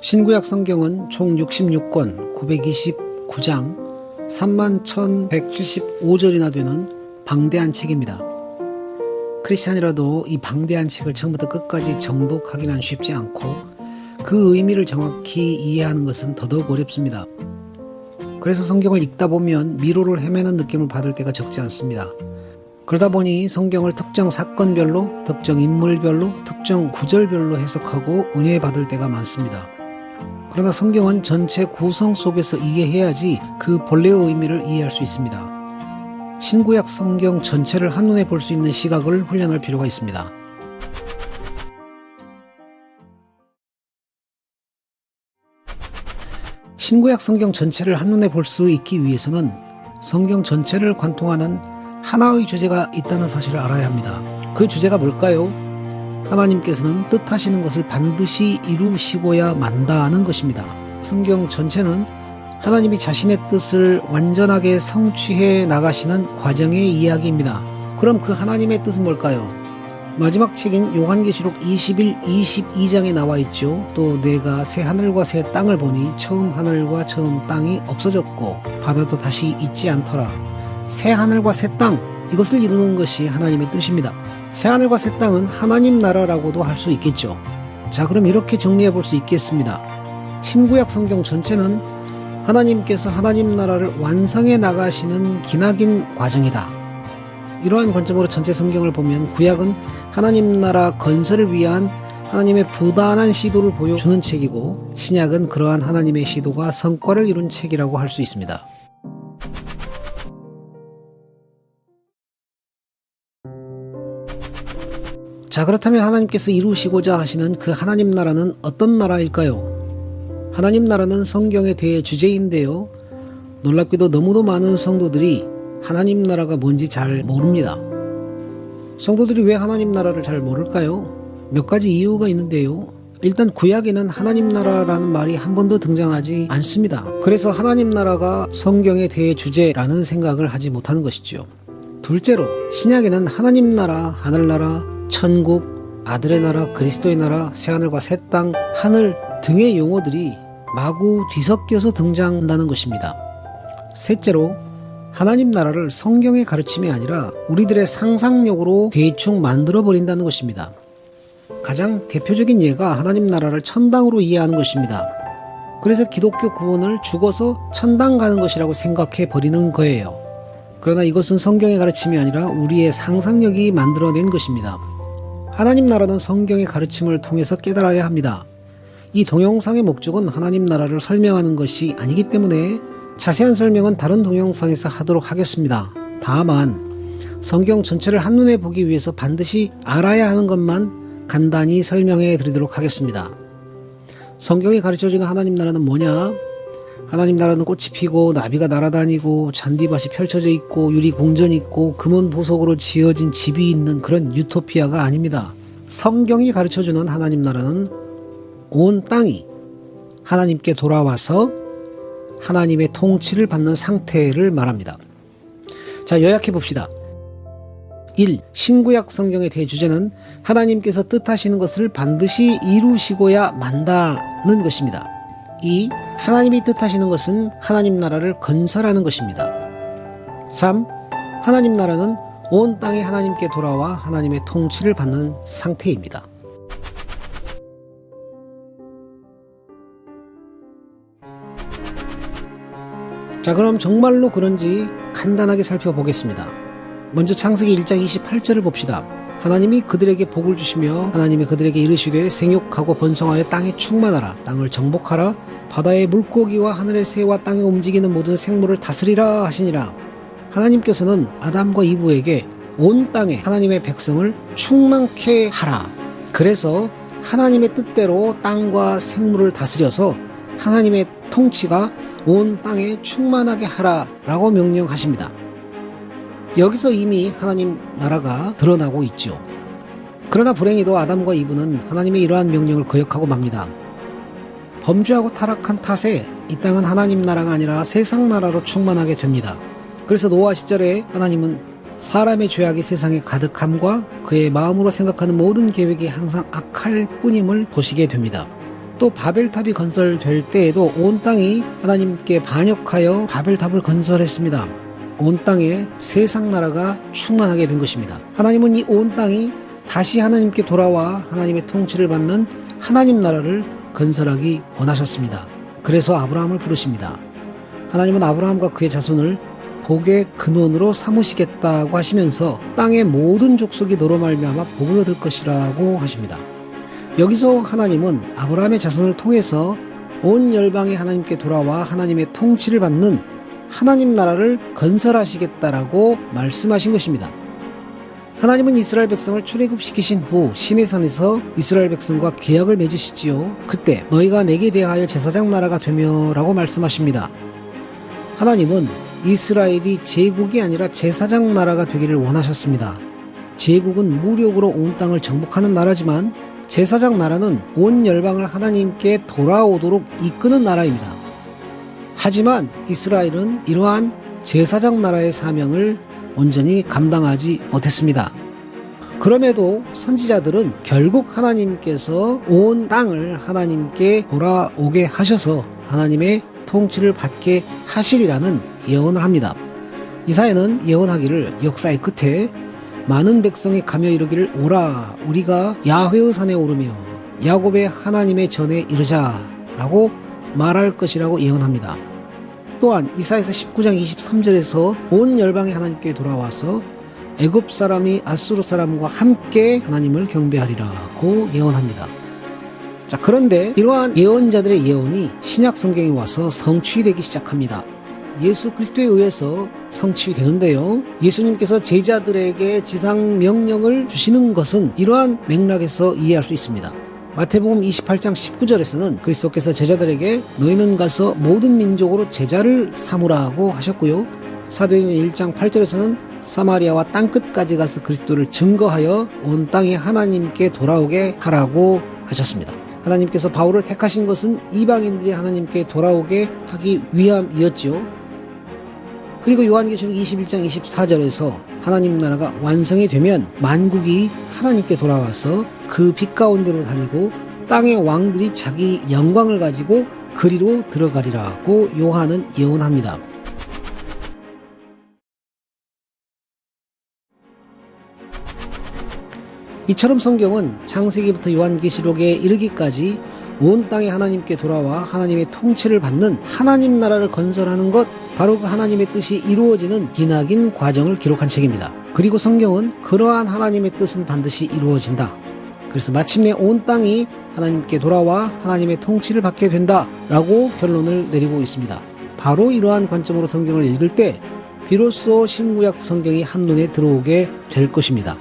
신구약 성경은 총 66권 929장 31,175절이나 되는 방대한 책입니다. 크리스찬이라도 이 방대한 책을 처음부터 끝까지 정독하기는 쉽지 않고 그 의미를 정확히 이해하는 것은 더더욱 어렵습니다. 그래서 성경을 읽다 보면 미로를 헤매는 느낌을 받을 때가 적지 않습니다. 그러다 보니 성경을 특정 사건별로, 특정 인물별로, 특정 구절별로 해석하고 은혜 받을 때가 많습니다. 그러나 성경은 전체 구성 속에서 이해해야지 그 본래의 의미를 이해할 수 있습니다. 신구약 성경 전체를 한눈에 볼 수 있는 시각을 훈련할 필요가 있습니다. 신구약 성경 전체를 한눈에 볼 수 있기 위해서는 성경 전체를 관통하는 하나의 주제가 있다는 사실을 알아야 합니다. 그 주제가 뭘까요? 하나님께서는 뜻하시는 것을 반드시 이루시고야 만다는 것입니다. 성경 전체는 하나님이 자신의 뜻을 완전하게 성취해 나가시는 과정의 이야기입니다. 그럼 그 하나님의 뜻은 뭘까요? 마지막 책인 요한계시록 21, 22장에 나와 있죠. 또 내가 새 하늘과 새 땅을 보니 처음 하늘과 처음 땅이 없어졌고 바다도 다시 있지 않더라. 새 하늘과 새 땅 이것을 이루는 것이 하나님의 뜻입니다. 새 하늘과 새 땅은 하나님 나라라고도 할 수 있겠죠. 자, 그럼 이렇게 정리해 볼 수 있겠습니다. 신구약 성경 전체는 하나님께서 하나님 나라를 완성해 나가시는 기나긴 과정이다. 이러한 관점으로 전체 성경을 보면 구약은 하나님 나라 건설을 위한 하나님의 부단한 시도를 보여주는 책이고 신약은 그러한 하나님의 시도가 성과를 이룬 책이라고 할 수 있습니다. 자, 그렇다면 하나님께서 이루시고자 하시는 그 하나님 나라는 어떤 나라일까요? 하나님 나라는 성경의 대주제인데요. 놀랍게도 너무도 많은 성도들이 하나님 나라가 뭔지 잘 모릅니다. 성도들이 왜 하나님 나라를 잘 모를까요? 몇 가지 이유가 있는데요. 일단 구약에는 하나님 나라라는 말이 한 번도 등장하지 않습니다. 그래서 하나님 나라가 성경의 대주제라는 생각을 하지 못하는 것이죠. 둘째로 신약에는 하나님 나라, 하늘나라, 천국, 아들의 나라, 그리스도의 나라, 새하늘과 새 땅, 하늘 등의 용어들이 마구 뒤섞여서 등장한다는 것입니다. 셋째로 하나님 나라를 성경의 가르침이 아니라 우리들의 상상력으로 대충 만들어 버린다는 것입니다. 가장 대표적인 예가 하나님 나라를 천당으로 이해하는 것입니다. 그래서 기독교 구원을 죽어서 천당 가는 것이라고 생각해 버리는 거예요. 그러나 이것은 성경의 가르침이 아니라 우리의 상상력이 만들어낸 것입니다. 하나님 나라는 성경의 가르침을 통해서 깨달아야 합니다. 이 동영상의 목적은 하나님 나라를 설명하는 것이 아니기 때문에 자세한 설명은 다른 동영상에서 하도록 하겠습니다. 다만 성경 전체를 한눈에 보기 위해서 반드시 알아야 하는 것만 간단히 설명해 드리도록 하겠습니다. 성경이 가르쳐 주는 하나님 나라는 뭐냐? 하나님 나라는 꽃이 피고 나비가 날아다니고 잔디밭이 펼쳐져 있고 유리 궁전이 있고 금은 보석으로 지어진 집이 있는 그런 유토피아가 아닙니다. 성경이 가르쳐주는 하나님 나라는 온 땅이 하나님께 돌아와서 하나님의 통치를 받는 상태를 말합니다. 자, 요약해 봅시다. 1. 신구약 성경의 대주제는 하나님께서 뜻하시는 것을 반드시 이루시고야 만다는 것입니다. 2. 하나님이 뜻하시는 것은 하나님 나라를 건설하는 것입니다. 3. 하나님 나라는 온 땅이 하나님께 돌아와 하나님의 통치를 받는 상태입니다. 자, 그럼 정말로 그런지 간단하게 살펴보겠습니다. 먼저 창세기 1장 28절을 봅시다. 하나님이 그들에게 복을 주시며 하나님이 그들에게 이르시되 생육하고 번성하여 땅에 충만하라 땅을 정복하라 바다의 물고기와 하늘의 새와 땅에 움직이는 모든 생물을 다스리라 하시니라 하나님께서는 아담과 이브에게 온 땅에 하나님의 백성을 충만케 하라 그래서 하나님의 뜻대로 땅과 생물을 다스려서 하나님의 통치가 온 땅에 충만하게 하라 라고 명령하십니다. 여기서 이미 하나님 나라가 드러나고 있죠. 그러나 불행히도 아담과 이브는 하나님의 이러한 명령을 거역하고 맙니다. 범죄하고 타락한 탓에 이 땅은 하나님 나라가 아니라 세상 나라로 충만하게 됩니다. 그래서 노아 시절에 하나님은 사람의 죄악이 세상에 가득함과 그의 마음으로 생각하는 모든 계획이 항상 악할 뿐임을 보시게 됩니다. 또 바벨탑이 건설될 때에도 온 땅이 하나님께 반역하여 바벨탑을 건설했습니다. 온 땅에 세상 나라가 충만하게 된 것입니다. 하나님은 이 온 땅이 다시 하나님께 돌아와 하나님의 통치를 받는 하나님 나라를 건설하기 원하셨습니다. 그래서 아브라함을 부르십니다. 하나님은 아브라함과 그의 자손을 복의 근원으로 삼으시겠다고 하시면서 땅의 모든 족속이 너로 말미암아 복을 얻을 것이라고 하십니다. 여기서 하나님은 아브라함의 자손을 통해서 온 열방이 하나님께 돌아와 하나님의 통치를 받는 하나님 나라를 건설하시겠다라고 말씀하신 것입니다. 하나님은 이스라엘 백성을 출애굽시키신 후 시내산에서 이스라엘 백성과 계약을 맺으시지요. 그때 너희가 내게 대하여 제사장 나라가 되며라고 말씀하십니다. 하나님은 이스라엘이 제국이 아니라 제사장 나라가 되기를 원하셨습니다. 제국은 무력으로 온 땅을 정복하는 나라지만 제사장 나라는 온 열방을 하나님께 돌아오도록 이끄는 나라입니다. 하지만 이스라엘은 이러한 제사장 나라의 사명을 온전히 감당하지 못했습니다. 그럼에도 선지자들은 결국 하나님께서 온 땅을 하나님께 돌아오게 하셔서 하나님의 통치를 받게 하시리라는 예언을 합니다. 이사야는 예언하기를 역사의 끝에 많은 백성이 가며 이르기를 오라 우리가 야훼의 산에 오르며 야곱의 하나님의 전에 이르자라고 말할 것이라고 예언합니다. 또한 이사에서 19장 23절에서 온 열방이 하나님께 돌아와서 애굽 사람이 아수르 사람과 함께 하나님을 경배하리라고 예언합니다. 자, 그런데 이러한 예언자들의 예언이 신약 성경에 와서 성취되기 시작합니다. 예수 그리스도에 의해서 성취되는데요. 예수님께서 제자들에게 지상 명령을 주시는 것은 이러한 맥락에서 이해할 수 있습니다. 마태복음 28장 19절에서는 그리스도께서 제자들에게 너희는 가서 모든 민족으로 제자를 삼으라고 하셨고요. 사도행전 1장 8절에서는 사마리아와 땅끝까지 가서 그리스도를 증거하여 온 땅이 하나님께 돌아오게 하라고 하셨습니다. 하나님께서 바울을 택하신 것은 이방인들이 하나님께 돌아오게 하기 위함이었지요. 그리고 요한계시록 21장 24절에서 하나님 나라가 완성이 되면 만국이 하나님께 돌아와서 그 빛 가운데로 다니고 땅의 왕들이 자기 영광을 가지고 그리로 들어가리라고 요한은 예언합니다. 이처럼 성경은 창세기부터 요한계시록에 이르기까지 온 땅이 하나님께 돌아와 하나님의 통치를 받는 하나님 나라를 건설하는 것 바로 그 하나님의 뜻이 이루어지는 기나긴 과정을 기록한 책입니다. 그리고 성경은 그러한 하나님의 뜻은 반드시 이루어진다. 그래서 마침내 온 땅이 하나님께 돌아와 하나님의 통치를 받게 된다 라고 결론을 내리고 있습니다. 바로 이러한 관점으로 성경을 읽을 때 비로소 신구약 성경이 한눈에 들어오게 될 것입니다.